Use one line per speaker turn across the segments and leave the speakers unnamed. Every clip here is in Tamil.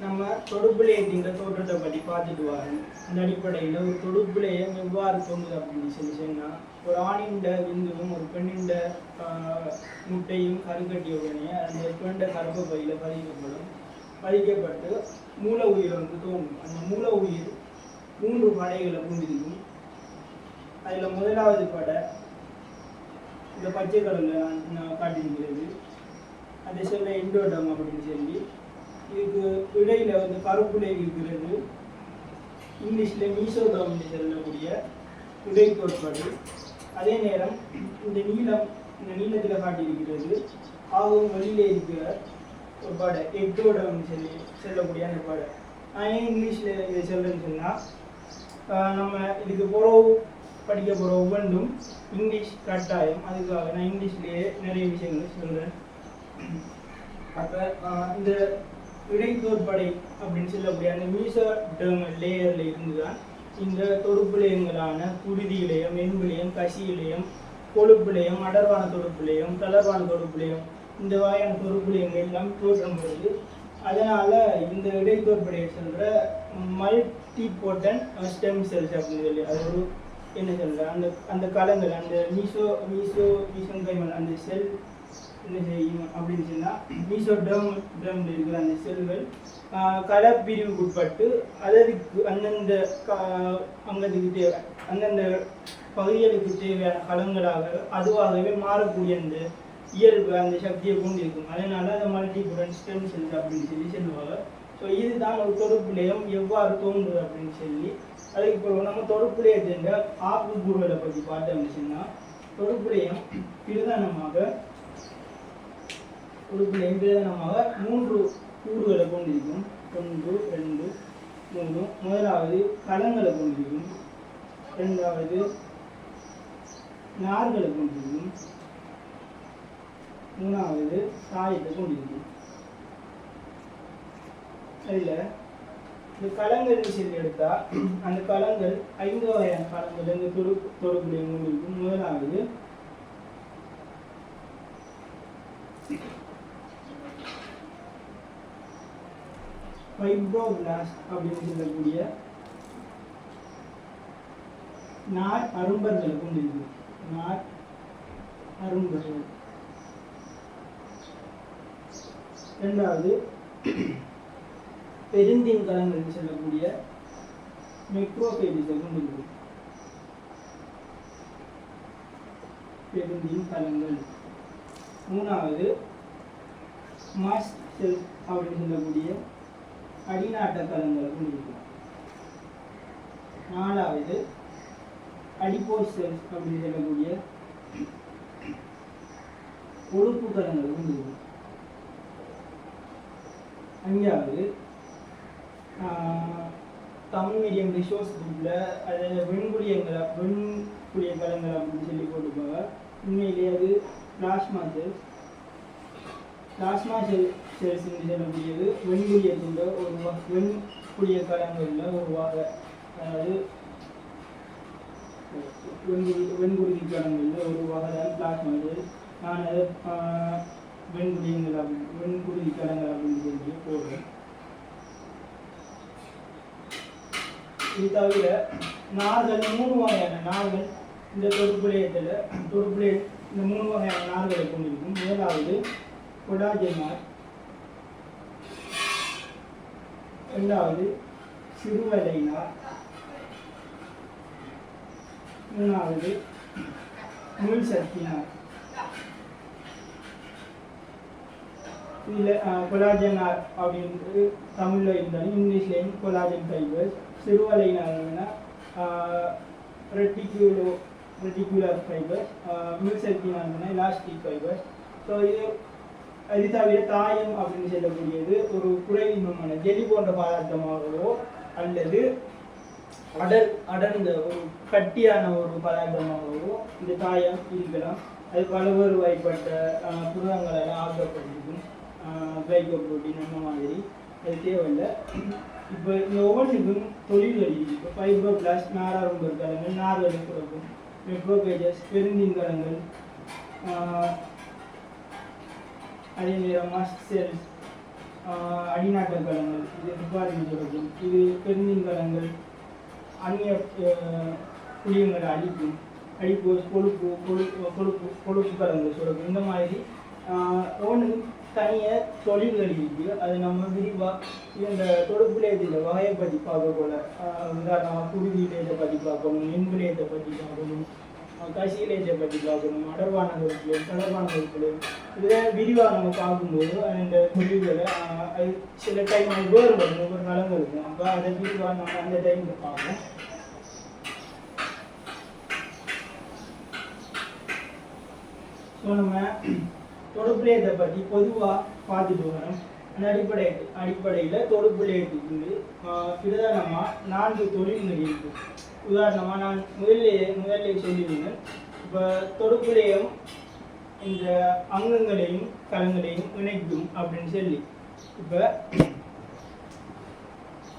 நம்ம தொடுப்புலேயத்தின் தோற்றத்தை பற்றி பார்த்துட்டு வரோம் இந்த அடிப்படையில் ஒரு தொடுப்புலேயம் எவ்வாறு தோன்றுது அப்படின்னு சொல்லி சொன்னால் ஒரு ஆணிண்ட விந்துவும் ஒரு பெண்ணிண்ட முட்டையும் கருக்கட்டிய உடனே அந்த பெண்ட கருப்பு பையில் பதிக்கப்படும். பதிக்கப்பட்டு மூல உயிர் வந்து தோன்றும். அந்த மூல உயிர் மூன்று படைகளை கொண்டிருக்கும் அதில் முதலாவது படை இந்த பச்சை கலரில் நான் காட்டியிருக்கிறது. அதை சொல்ல எண்டோடம் அப்படின்னு சொல்லி இதுக்கு இடையில வந்து கருப்புடை இருக்கிறது. இங்கிலீஷில் மீசோதம் என்று சொல்லக்கூடிய இடை கோட்பாடு அதே நேரம் இந்த நீளம் இந்த நீளத்தில் காட்டியிருக்கிறது. ஆகவும் வெளியிலே இருக்கிற ஒரு பாடை எக்டோடம் சொல்லி சொல்லக்கூடிய அந்த பாடை. நான் ஏன் இங்கிலீஷில் இதை சொல்கிறேன்னு சொன்னால் நம்ம இதுக்கு போகிற படிக்க போகிற ஒவ்வொன்றும் இங்கிலீஷ் கட்டாயம். அதுக்காக நான் இங்கிலீஷ்லேயே நிறைய விஷயங்கள் சொல்கிறேன் அப்போ இந்த இடைத்தோற்படை அப்படின்னு சொல்லக்கூடிய அந்த மீசோ டேர்ம் லேயரில் இருந்து தான் இந்த தொடுப்புலையங்களான குருதியிலையும் மென்புலையும் கசியிலையும் கொழுப்புலையும் அடர்வான தொடுப்புலையும் தளர்வான தொடுப்புலையும் இந்த வகையான தொடுப்புலையங்கள் எல்லாம் தோற்றம் வருது அதனால் இந்த இடைத்தோற்படையை சொல்கிற மல்டி போட்டன் ஸ்டெம் செல்ஸ் அப்படின்னு சொல்லி அது ஒரு என்ன சொல்கிற அந்த அந்த களங்கள் அந்த மீசோ மீசோ மீசோங்கைமல் அந்த செல் என்ன செய்யும் அப்படின்னு சொன்னால் மீசோ டேம் டேம்ல இருக்கிற அந்த செல்கள் கலப்பிரிவுக்கு உட்பட்டு அதற்கு அந்தந்த அங்கத்துக்கு தேவை அந்தந்த பகுதிகளுக்கு தேவையான களங்களாக அதுவாகவே மாறக்கூடிய அந்த இயல்பு அந்த சக்தியை கொண்டிருக்கும். அதனால அதை மல்டிபுரன் ஸ்டெம் செல்ஸ் அப்படின்னு சொல்லி சொல்லுவாங்க. ஸோ இதுதான் ஒரு தொடுப்புலையம் எவ்வாறு தோன்றுது அப்படின்னு சொல்லி அதுக்கு பிறகு நம்ம தொடுப்புலையத்தின் ஆப்பு கூறுகளை பற்றி பார்த்தோம்னு சொன்னால் தொடுப்புலையம் பிரதானமாக உறுப்பில் பிரதானமாக மூன்று கூறுகளை கொண்டிருக்கும். ஒன்று ரெண்டு மூணு முதலாவது களங்களை கொண்டிருக்கும். இரண்டாவது நார்களை கொண்டிருக்கும். மூணாவது சாயத்தை கொண்டிருக்கும். அதில் இந்த களங்கள் விஷயத்தை எடுத்தா அந்த களங்கள் ஐந்து வகையான களங்கள் இந்த தொடு தொடர்புடைய கொண்டிருக்கும். முதலாவது ஃபைப்ரோபிளாஸ்ட் அப்படின்னு சொல்லக்கூடிய நார் அரும்பர்களை கொண்டிருக்கு நார் அரும்பர்கள். ரெண்டாவது பெருந்தீன் கலங்கள் சொல்லக்கூடிய மைக்ரோபேபிஸை கொண்டிருக்கு பெருந்தீன் கலங்கள். மூணாவது மாஸ் செல் அப்படின்னு சொல்லக்கூடிய அடிநாட்ட கலங்களை கொண்டிருக்கும் நாலாவது அடிப்போஸ் செல்ஸ் அப்படின்னு சொல்லக்கூடிய கொழுப்பு கலங்களை கொண்டிருக்கும் அஞ்சாவது தமிழ் மீடியம் ரிசோர்ஸ் குரூப்பில் அது வெண்குடியங்களை வெண்குடிய கலங்கள் அப்படின்னு சொல்லி போட்டுப்பாங்க உண்மையிலே அது plasma cells plasma cell cells என்று சொல்லக்கூடியது ஒரு வ- கலங்களில் ஒரு வகை அதாவது வெண்குடி வெண்குருதி கலங்களில் ஒரு வகை தான் பிளாஸ்மா செல் நான் அதை ஆஹ், வெண்குடியங்கள் அப்படின்னு வெண்குருதி கலங்கள் அப்படின்னு சொல்லி போடுறேன். இது தவிர நார்கள் மூணு வகையான நார்கள் இந்த தொடுப்புலையத்தில் தொடுப்புலைய இந்த மூணு வகையான நார்களை கொண்டிருக்கும். முதலாவது கொடாஜன் ரெண்டாவது இரண்டாவது மூணாவது முள் சக்தி இதில் கொலாஜன் அப்படின்றது தமிழில் இருந்தாலும் இங்கிலீஷ்லேயும் கொலாஜன் ஃபைபர்ஸ் சிறுவலை நார்னா ரெட்டிக்யூலோ ரெட்டிகுலர் ஃபைபர்ஸ் மில் இலாஸ்டிக் ஃபைபர்ஸ் ஸோ இது இது தவிர தாயம் அப்படின்னு சொல்லக்கூடியது ஒரு குறைவின்மான ஜெலி போன்ற பதார்த்தமாகவோ அல்லது அடர் அடர்ந்த ஒரு கட்டியான ஒரு பதார்த்தமாகவோ இந்த தாயம் இருக்கலாம். அது பலவேறு வாய்ப்பட்ட புரதங்களால் ஆக்கப்பட்டிருக்கும். கிளைகோப்ரோட்டீன் அந்த மாதிரி. அது தேவையில்லை. இப்போ இந்த ஒவ்வொன்றுக்கும் தொழில்கள் இருக்கு. இப்போ ஃபைபர் பிளாஸ் நாராரும்பர் கலங்கள் நார்களை குறைக்கும் மெட்ரோபேஜஸ் பெருந்தின் கலங்கள் அதே நேரம் மஸ்ட் அடிநாட்டல் கலங்கள் இது துப்பாக்கி தொடக்கும் இது பெருந்திங்கலங்கள் அந்நிய குடியங்களை புளியங்களை அழிக்கும் அழிப்பு கொழுப்பு கொழுப்பு கொழுப்பு கொழுப்பு கலங்கள் சுரக்கும் இந்த மாதிரி ஒன்று தனியாக தொழில்கள் இருக்குது அது நம்ம விரிவாக இந்த தொடுப்புலேயத்தில் வகையை பற்றி பார்க்க போல. ஆஹ், உதாரணமாக குருவிலேயத்தை பற்றி பார்க்கணும் மின்குலேயத்தை பற்றி பார்க்கணும். கசிலேஜை பற்றி பார்க்கணும் அடர்வான பொருட்கள் தளர்வான பொருட்கள் இதெல்லாம் விரிவாக நம்ம பார்க்கும்போது அந்த முடிவுகளை அது சில டைம் வேறுபடும். ஒவ்வொரு நலங்கள் இருக்கும் அப்போ அதை விரிவாக நம்ம அந்த டைமில் பார்ப்போம். ஸோ நம்ம தொடுப்புலேயத்தை பற்றி பொதுவாக பார்த்துட்டு வரோம் அடிப்படை அடிப்படையில் தொடுப்புலேயத்துக்கு வந்து பிரதானமாக நான்கு தொழில்கள் இருக்கு. உதாரணமாக நான் முதலிலேயே முதல்ல சொல்லியிருந்தேன் இப்போ தொடுப்புலேயம் இந்த அங்கங்களையும் கலங்களையும் இணைக்கும் அப்படின்னு சொல்லி. இப்போ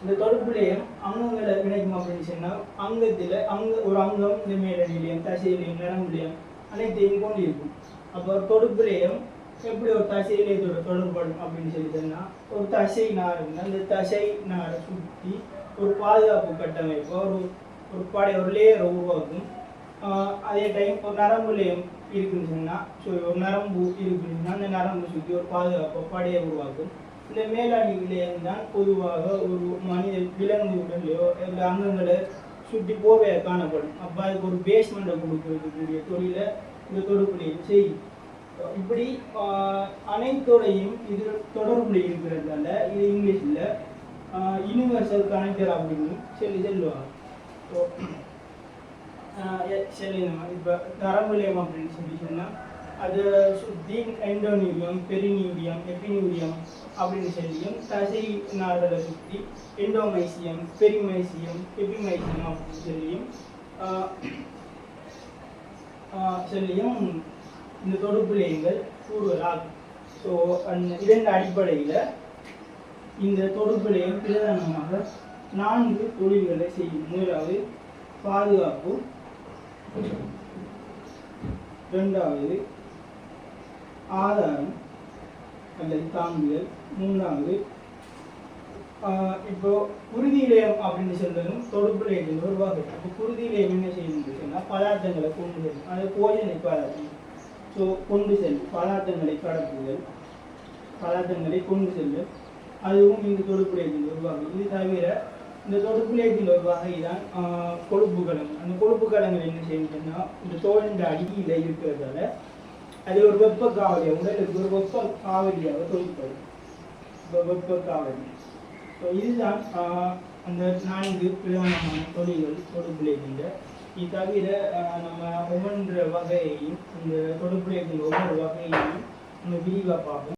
இந்த தொடுப்புலேயும் அங்கங்களை இணைக்கும் அப்படின்னு சொன்னால் அங்கத்தில் அங்க ஒரு அங்கம் இந்த மேலடியிலையும் தசையிலையும் நரம்புலையும் அனைத்தையும் கொண்டிருக்கும். அப்போ தொடுப்புலேயும் எப்படி ஒரு தசையிலேயத்தோட தொடர்படும் அப்படின்னு சொல்லி சொன்னால் ஒரு தசை நார் அந்த தசை நாரை சுற்றி ஒரு பாதுகாப்பு கட்டமைப்பு ஒரு ஒரு படை ஒரு லேயரை உருவாக்கும். அதே டைம் ஒரு நரம்புலேயும் இருக்குன்னு சொன்னால் ஸோ ஒரு நரம்பு இருக்குன்னு அந்த நரம்பு சுற்றி ஒரு பாதுகாப்பு படையை உருவாக்கும். இந்த மேலாணி விலையம் தான் பொதுவாக ஒரு மனித விலங்கு உடலையோ இல்லை அங்கங்களை சுற்றி போவையாக காணப்படும். அப்போ அதுக்கு ஒரு பேஸ்மெண்ட்டை கொடுக்கறதுக்குரிய தொழிலை இந்த தொடுப்புலையும் செய்யும். இப்படி ஆஹ், அனைத்தோடையும் இது தொடர்புல இருக்கிறதால இது இங்கிலீஷில் யூனிவர்சல் கனெக்டர் அப்படின்னு சொல்லி சொல்லுவாங்க. ஸோ சரி இப்போ நரம்புலேயம் அப்படின்னு சொல்லி சொன்னால் அது சுற்றி எண்டோனியூரியம் பெரினியூரியம் எபினியூரியம் அப்படின்னு சொல்லியும் தசை நாடுகளை சுற்றி எண்டோமைசியம் பெரிமைசியம் எபிமைசியம் அப்படின்னு சொல்லியும் ஆஹ், சொல்லியும் இந்த தொடுப்புலேயங்கள் கூறுவதாகும் ஸோ அந்த இதன் அடிப்படையில் இந்த தொடுப்புலேயம் பிரதானமாக நான்கு தொழில்களை செய்யும். முதலாவது பாதுகாப்பு. இரண்டாவது ஆதாரம் அல்லது தாங்குதல். மூன்றாவது ஆஹ் இப்போ குருதியிலயம் அப்படின்னு சொல்றதும் தொடுப்புலையத்தின் ஒரு இப்போ குருதி குருதியிலயம் என்ன செய்யணும்னு சொன்னால் பதார்த்தங்களை கொண்டு அதாவது அது போஜனை பதார்த்தம். ஸோ கொண்டு செல் பதார்த்தங்களை கடத்துதல் பதார்த்தங்களை கொண்டு செல்லும் அதுவும் இந்த தொடுப்புலையத்தின் ஒரு வகை இது தவிர இந்த தொடுப்புலையத்தின் ஒரு வகை தான் கொழுப்பு கலங்கள். அந்த கொழுப்பு கலங்கள் என்ன செய்யுதுன்னா இந்த தோழின் அடியில் இருக்கிறதால அது ஒரு வெப்ப காவலியாக உடலுக்கு ஒரு வெப்ப காவலியாக தொழிற்படும் வெப்ப காவலி. ஸோ இதுதான் அந்த நான்கு பிரதானமான தொழில்கள் தொடுப்புலையத்தின் இது தவிர நம்ம ஒவ்வொன்ற வகையையும் இந்த தொடர்புடைய ஒவ்வொரு வகையையும் நம்ம விரிவாக பார்ப்போம்